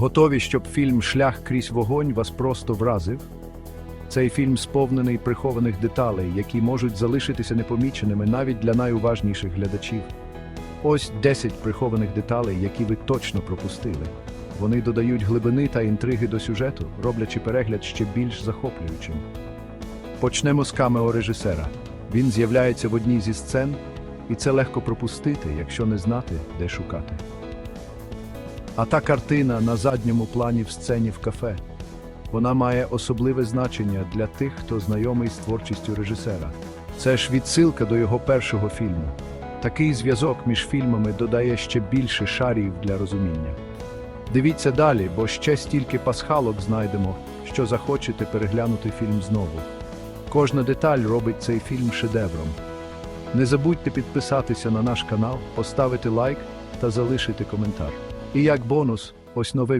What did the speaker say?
Готові, щоб фільм Шлях крізь вогонь вас просто вразив? Цей фільм сповнений прихованих деталей, які можуть залишитися непоміченими навіть для найуважніших глядачів. Ось 10 прихованих деталей, які ви точно пропустили. Вони додають глибини та інтриги до сюжету, роблячи перегляд ще більш захоплюючим. Почнемо з камео режисера. Він з'являється в одній зі сцен, і це легко пропустити, якщо не знати, де шукати. А та картина на задньому плані в сцені в кафе. Вона має особливе значення для тих, хто знайомий з творчістю режисера. Це ж відсилка до його першого фільму. Такий зв'язок між фільмами додає ще більше шарів для розуміння. Дивіться далі, бо ще стільки пасхалок знайдемо, що захочете переглянути фільм знову. Кожна деталь робить цей фільм шедевром. Не забудьте підписатися на наш канал, поставити лайк та залишити коментар. І як бонус, ось нове